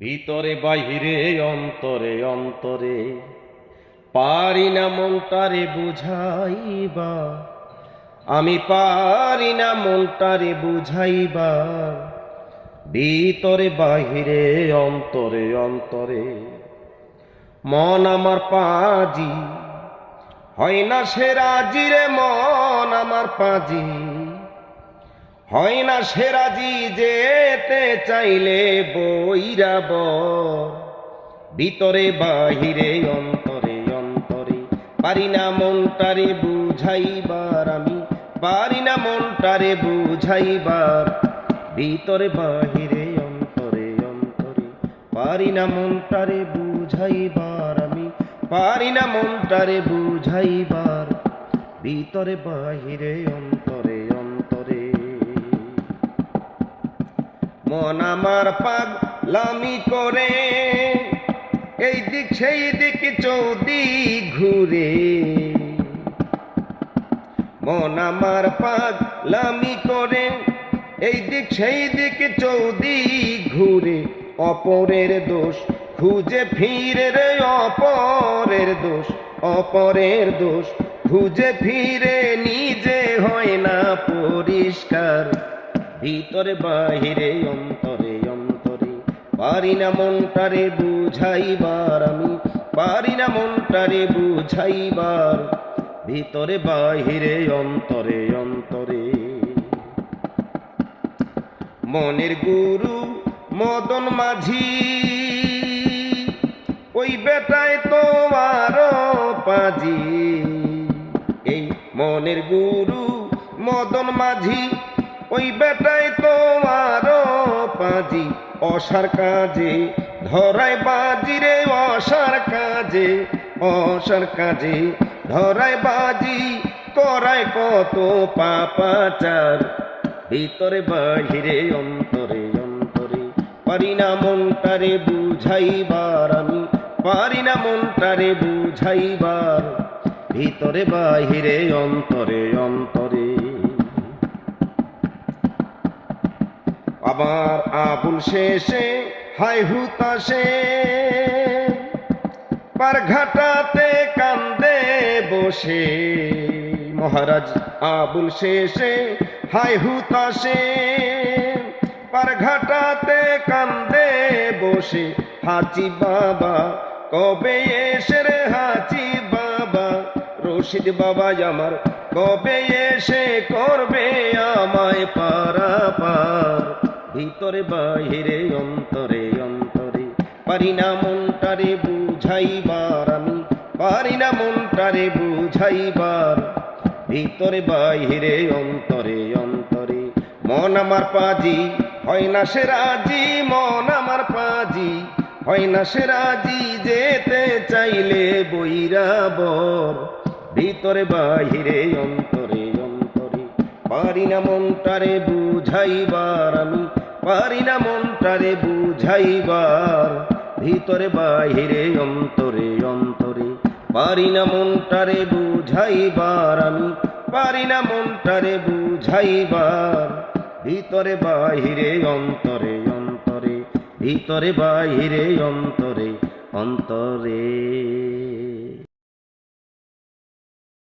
ভিতরে, বাহিরে, অন্তরে অন্তরে। পারি না মনটারে বুঝাইবা। আমি পারি না মনটারে বুঝাইবা। ভিতরে, বাহিরে, অন্তরে অন্তরে। মন আমার পাজি। হয় না সে রাজি রে মন আমার পাজি। হয় না সে রাজি যেতে চাইলে বইরাব ভিতরে বাহিরে, অন্তরে অন্তরে। পারি না মনটারে বুঝাইবার আমি। পারি না মনটারে বুঝাইবার। ভিতরে, বাহিরে, অন্তরে অন্তরে। পারি না মনটারে বুঝাইবার আমি। পারি না মনটারে বুঝাইবার। ভিতরে, বাহিরে, অন্তরে মন আমার পাগলামি করে। এই দিক সেই দিক চৌদি ঘুরে। মন আমার পাগলামি করে। এই দিক সেই দিক চৌদি ঘুরে। অপরের দোষ খুঁজে ফিরে রে, অপরের দোষ অপরের দোষ খুঁজে ফিরে। নিজে হয় না পরিষ্কার। ভিতরে, বাহিরে, অন্তরে অন্তরে। পারি না মনটারে বুঝাইবার আমি, পারি না মনটারে বুঝাইবার। ভিতরে, বাহিরে, অন্তরে অন্তরে। মনের গুরু মদন মাঝি, ওই বেটায় তোমার পাজি। এই মনের গুরু মদন মাঝি ওই বেটায় তোমার পাজি, অসার কাজে, ধরায় বাজি রে, অসার কাজে অসার কাজে, ধরায় বাজি, করায় কত পাপাচার। ভিতরে বাহিরে, অন্তরে অন্তরে, পারি না মনটারে বুঝাইবার আমি, পারি না মনটারে বুঝাইবার। ভিতরে বাহিরে, অন্তরে অন্তরে আবার আবুল শেষে, হাই হুতাশে। পার ঘাটাতে কান্দে বসে। মহারাজ আবুল শেষে, হাই হুতাশে। পার ঘাটাতে কান্দে বসে হাচি বাবা, কবে এসে রে হাচি বাবা? রশিদ বাবা আমার, কবে এসে করবে আমায় পারা পার ভিতরে, বাহিরে, অন্তরে অন্তরে। পারি না মনটারে বুঝাইবার আমি, পারি না মনটারে বুঝাইবার। ভিতরে, বাহিরে, অন্তরে অন্তরে। মন আমার পাজি, হয় না সে রাজি? মন আমার পাজি, হয় না সে রাজি? যেতে চাইলে বৈরাবর ভিতরে, বাহিরে, অন্তরে অন্তরে। পারি না মনটারে বুঝাইবার আমি পারি না মনটারে বুঝাইবার, ভিতরে বাহিরে, অন্তরে অন্তরে। পারি না মনটারে বুঝাইবার, আমি পারি না মনটারে বুঝাইবার। ভিতরে বাহিরে, অন্তরে অন্তরে। ভিতরে বাহিরে, অন্তরে অন্তরে।